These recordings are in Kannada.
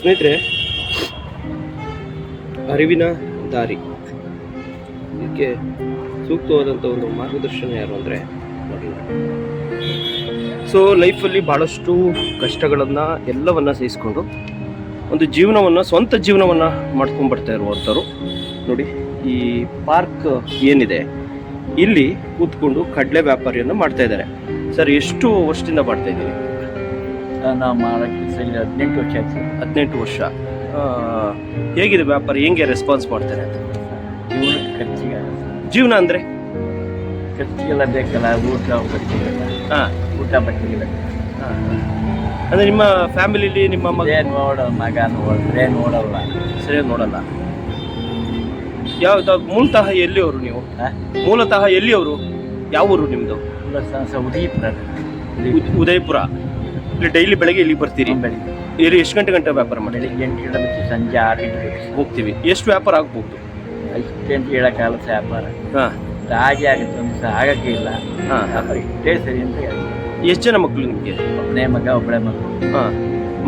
ಸ್ನೇಹಿತರೆ, ಅರಿವಿನ ದಾರಿ. ಇದಕ್ಕೆ ಸೂಕ್ತವಾದಂಥ ಒಂದು ಮಾರ್ಗದರ್ಶನ ಯಾರು ಅಂದರೆ ಸೊ ಲೈಫಲ್ಲಿ ಭಾಳಷ್ಟು ಕಷ್ಟಗಳನ್ನು ಎಲ್ಲವನ್ನ ಸಹಿಸ್ಕೊಂಡು ಒಂದು ಜೀವನವನ್ನು, ಸ್ವಂತ ಜೀವನವನ್ನು ಮಾಡ್ಕೊಂಡು ಬರ್ತಾ ಇರುವಂಥವ್ರು ನೋಡಿ, ಈ ಪಾರ್ಕ್ ಏನಿದೆ, ಇಲ್ಲಿ ಕೂತ್ಕೊಂಡು ಕಡಲೆ ವ್ಯಾಪಾರಿಯನ್ನು ಮಾಡ್ತಾ ಇದ್ದಾರೆ. ಸರ್, ಎಷ್ಟು ವರ್ಷದಿಂದ ಮಾಡ್ತಾ ಇದ್ದೀವಿ ನಾವು ಮಾಡೋಕ್ಕೆ ಸರಿ ಹದಿನೆಂಟು ವರ್ಷ ಆಯ್ತು. ಹದಿನೆಂಟು ವರ್ಷ. ಆ, ಹೇಗಿದೆ ವ್ಯಾಪಾರ? ಹೆಂಗೆ ರೆಸ್ಪಾನ್ಸ್ ಮಾಡ್ತಾರೆ? ಅಂತ ಜೀವನಕ್ಕೆ ಖರ್ಚಿಗೆ ಜೀವನ ಅಂದರೆ? ಖರ್ಚಿಗೆಲ್ಲ ಬೇಕಲ್ಲ ಊಟ ಖರ್ಚಿಗೆಲ್ಲ ಹಾಂ. ಊಟ ಬಟ್ಟೆಗೆಲ್ಲ ಅಂದರೆ ನಿಮ್ಮ ಫ್ಯಾಮಿಲಿಲಿ ನಿಮ್ಮ ಮಗ? ಏನು ನೋಡೋ ಮಗ ನೋಡಿದ್ರೆ ನೋಡಲ್ಲ. ಸರಿ ನೋಡಲ್ಲ. ಯಾವ ಮೂಲತಃ ಎಲ್ಲಿಯವರು ನೀವು? ಹಾ? ಮೂಲತಃ ಎಲ್ಲಿಯವರು? ಯಾವ ಊರು ನಿಮ್ಮದು ಇಲ್ಲ ಉದಯಪುರ. ಉದಯಪುರ. ಇಲ್ಲಿ ಡೈಲಿ ಬೆಳಗ್ಗೆ ಇಲ್ಲಿ ಬರ್ತೀರಿ? ಬೆಳಿಗ್ಗೆ ಇಲ್ಲಿ ಎಷ್ಟು ಗಂಟೆ ಗಂಟೆ ವ್ಯಾಪಾರ ಮಾಡಿ ಬೆಳಿಗ್ಗೆ ಎಂಟು ಗಂಟೆ ಬಿಟ್ಟು ಸಂಜೆ ಆರು ಗಂಟೆ ಹೋಗ್ತೀವಿ. ಎಷ್ಟು ವ್ಯಾಪಾರ ಆಗ್ಬೋದು? ಅಷ್ಟೇ ಅಂತ ಹೇಳಕ್ಕಾಗಲ್ಲ ವ್ಯಾಪಾರ. ಹಾಂ. ಹಾಗೆ ಆಗುತ್ತೆ ಒಂದು ಸಹ ಆಗಕ್ಕೆ ಇಲ್ಲ. ಹಾಂ. ವ್ಯಾಪಾರ ಇಷ್ಟೇ ಸರಿ ಅಂತ ಹೇಳ್ತೀನಿ ಎಷ್ಟು ಜನ ಮಕ್ಕಳು ನಿಮಗೆ? ಒಬ್ಬನೇ ಮಗ ಒಬ್ಬಳೆ ಮಗು. ಹಾಂ.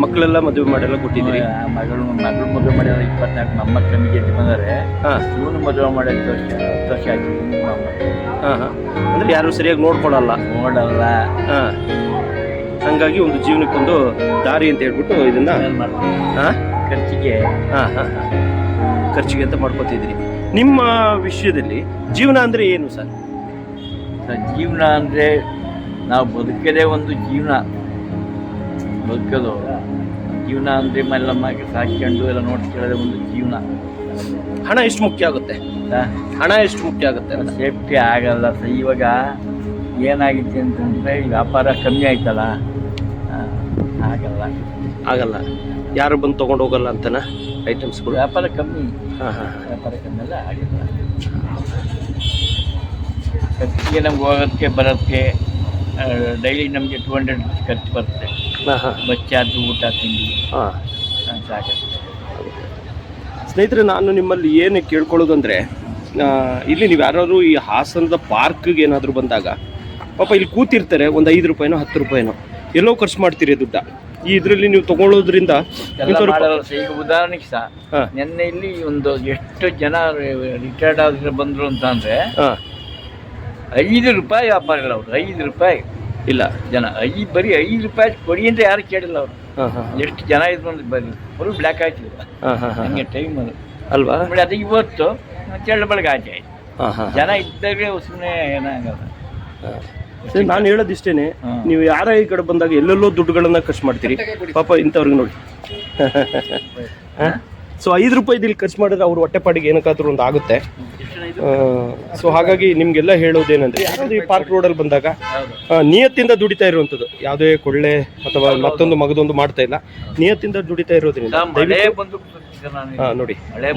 ಮಕ್ಕಳೆಲ್ಲ ಮದುವೆ ಮಾಡೆಲ್ಲ ಕೊಟ್ಟಿದ್ದೀರಿ? ಮಗಳು ಮಗಳು ಮದುವೆ ಮಾಡಿದ್ರೆ ಇಪ್ಪತ್ನಾಲ್ಕು ಮೊಮ್ಮಕ್ಕಳು ನಮಗೆ ಬಂದರೆ. ಹಾಂ. ಇವನು ಮದುವೆ ಮಾಡಿ ಹತ್ತು ವರ್ಷ ಹತ್ತು ವರ್ಷ ಹಾಂ ಹಾಂ. ಅಂದರೆ ಯಾರು ಸರಿಯಾಗಿ ನೋಡ್ಕೊಳಲ್ಲ? ನೋಡಲ್ಲ. ಹಾಂ. ಹಂಗಾಗಿ ಒಂದು ಜೀವನಕ್ಕೊಂದು ದಾರಿ ಅಂತ ಹೇಳ್ಬಿಟ್ಟು ಇದನ್ನ ಖರ್ಚಿಗೆ. ಹಾಂ ಹಾಂ ಖರ್ಚಿಗೆ ಅಂತ ಮಾಡ್ಕೋತಿದ್ರಿ ನಿಮ್ಮ ವಿಷಯದಲ್ಲಿ ಜೀವನ ಅಂದರೆ ಏನು ಸರ್? ಜೀವನ ಅಂದರೆ ನಾವು ಬದುಕದೇ ಒಂದು ಜೀವನ. ಬದುಕೋದು. ಜೀವನ ಅಂದರೆ ಮಲ್ಲಮ್ಮಗೆ ಸಾಕ್ಕೊಂಡು ಎಲ್ಲ ನೋಡ್ಕೊಳ್ಳೋದೇ ಒಂದು ಜೀವನ. ಹಣ ಎಷ್ಟು ಮುಖ್ಯ ಆಗುತ್ತೆ? ಹಣ ಎಷ್ಟು ಮುಖ್ಯ ಆಗುತ್ತೆ ಸೇಫ್ಟಿ ಆಗಲ್ಲ ಸರ್ ಇವಾಗ ಏನಾಗಿತ್ತು ಅಂತಂದರೆ ವ್ಯಾಪಾರ ಕಮ್ಮಿ ಆಯ್ತಲ್ಲ? ಆಗಲ್ಲ ಆಗಲ್ಲ. ಯಾರು ಬಂದು ತೊಗೊಂಡು ಹೋಗಲ್ಲ ಅಂತನ ಐಟಮ್ಸ್ಗಳು ವ್ಯಾಪಾರ ಕಮ್ಮಿ. ಹಾಂ ಹಾಂ ವ್ಯಾಪಾರ ಕಮ್ಮಿ ಎಲ್ಲ ಆಗಿಲ್ಲ. ಖರ್ಚಿಗೆ ನಮ್ಗೆ ಹೋಗೋದಕ್ಕೆ ಬರೋದಕ್ಕೆ ಡೈಲಿ ನಮಗೆ ಟು ಹಂಡ್ರೆಡ್ ಖರ್ಚು ಬರುತ್ತೆ. ಹಾಂ ಹಾಂ. ಬಸ್ ಚಾರ್ಜ್ ಊಟ ತಿಂಡಿ. ಹಾಂ. ಸಾಕಾಗುತ್ತೆ ಸ್ನೇಹಿತರೆ ನಾನು ನಿಮ್ಮಲ್ಲಿ ಏನು ಕೇಳ್ಕೊಳ್ಳೋದು ಅಂದರೆ ಇಲ್ಲಿ ನೀವು ಯಾರಾದರೂ ಈ ಹಾಸನದ ಪಾರ್ಕ್ಗೆ ಏನಾದರೂ ಬಂದಾಗ ಪಾಪ ಇಲ್ಲಿ ಕೂತಿರ್ತಾರೆ ಒಂದು ಐದು ರೂಪಾಯಿನೋ ಹತ್ತು ರೂಪಾಯಿನೋ. ಎಲ್ಲೋ ಖರ್ಚು ಮಾಡ್ತೀರಿ ದುಡ್ಡ. ಈ ಇದರಲ್ಲಿ ನೀವು ತಗೊಳ್ಳೋದ್ರಿಂದ. ಈಗ ಉದಾಹರಣೆಗೆ ಸಹ. ನಿನ್ನೆ ಇಲ್ಲಿ ಒಂದು ಎಷ್ಟು ಜನ ರಿಟೈರ್ಡ್ ಆದ್ರೆ ಬಂದ್ರು ಅಂತ ಅಂದ್ರೆ ಐದು ರೂಪಾಯಿ ವ್ಯಾಪಾರ ಇಲ್ಲ ಅವ್ರು ಐದು ರೂಪಾಯಿ ಇಲ್ಲ. ಜನ. ಐದು ಬರೀ ಐದು ರೂಪಾಯಿ ಕೊಡಿ ಅಂತ ಯಾರು ಕೇಳಿಲ್ಲ ಅವರು. ಎಷ್ಟು ಜನ ಇದ್ರು ಅಂದ್ರೆ ಬರೀ ಫುಲ್ ಬ್ಲ್ಯಾಕ್ ಆಯ್ತು ಹಾಂ ಹಾಂ ಹಾಂ ಹಂಗೆ ಟೈಮ್ ಅದು. ಅಲ್ವಾ? ಅದು ಇವತ್ತು ಚೆಳ್ಳ ಬೆಳಗ್ಗೆ ಆಚೆ ಆಯ್ತು. ಜನ ಇದ್ದಾಗ ಸುಮ್ಮನೆ ಏನಾಗಲ್ಲ ಸರಿ ನಾನು ಹೇಳೋದು ಇಷ್ಟೇನೆ ನೀವು ಯಾರ ಈ ಕಡೆ ಬಂದಾಗ ಎಲ್ಲೆಲ್ಲೋ ದುಡ್ಡುಗಳನ್ನ ಖರ್ಚು ಮಾಡ್ತೀರಿ. ಪಾಪ ಇಂಥವ್ರಿಗೆ ನೋಡಿ. ಸೊ ಐದು ರೂಪಾಯಿ ಇಲ್ಲಿ ಖರ್ಚು ಮಾಡಿದ್ರೆ ಅವ್ರ ಹೊಟ್ಟೆಪಾಡಿಗೆ ಏನಕ್ಕಾದ್ರೂ ಒಂದು ಆಗುತ್ತೆ. ಸೊ ಹಾಗಾಗಿ ನಿಮ್ಗೆಲ್ಲ ಹೇಳೋದೇನಂದ್ರೆ ಯಾರಾದ್ರೂ ಈ ಪಾರ್ಕ್ ರೋಡಲ್ಲಿ ಬಂದಾಗ ನಿಯತ್ತಿಂದ ದುಡಿತಾ ಇರುವಂಥದ್ದು ಯಾವುದೇ ಕೊಳ್ಳೆ ಅಥವಾ ಮತ್ತೊಂದು ಮಗದೊಂದು ಮಾಡ್ತಾ ಇಲ್ಲ ನಿಯತ್ತಿಂದ ದುಡಿತಾ ಇರೋದ್ರಿಂದ ಹಾ ನೋಡಿ. ಮಳೆ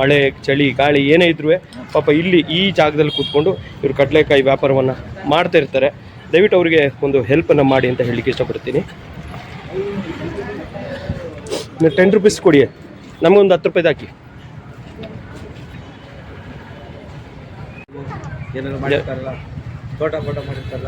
ಮಳೆ ಚಳಿ ಗಾಳಿ ಏನೇ ಇದ್ರೂ ಪಾಪ ಇಲ್ಲಿ ಈ ಜಾಗದಲ್ಲಿ ಕೂತ್ಕೊಂಡು ಇವರು ಕಡಲೆಕಾಯಿ ವ್ಯಾಪಾರವನ್ನು ಮಾಡ್ತಾ ಇರ್ತಾರೆ. ದಯವಿಟ್ಟು ಅವರಿಗೆ ಒಂದು ಹೆಲ್ಪನ್ನು ಮಾಡಿ ಅಂತ ಹೇಳಲಿಕ್ಕೆ ಇಷ್ಟಪಡ್ತೀನಿ. ನೀವು ಟೆನ್ ರುಪೀಸ್ ಕೊಡಿ. ನಮಗೊಂದು ಹತ್ತು ರೂಪಾಯಿ ಹಾಕಿ. ಏನಾದ್ರು ಮಾಡಿರ್ತಾರಲ್ಲ? ತೋಟ ಫೋಟ ಮಾಡಿರ್ತಾರಲ್ಲ?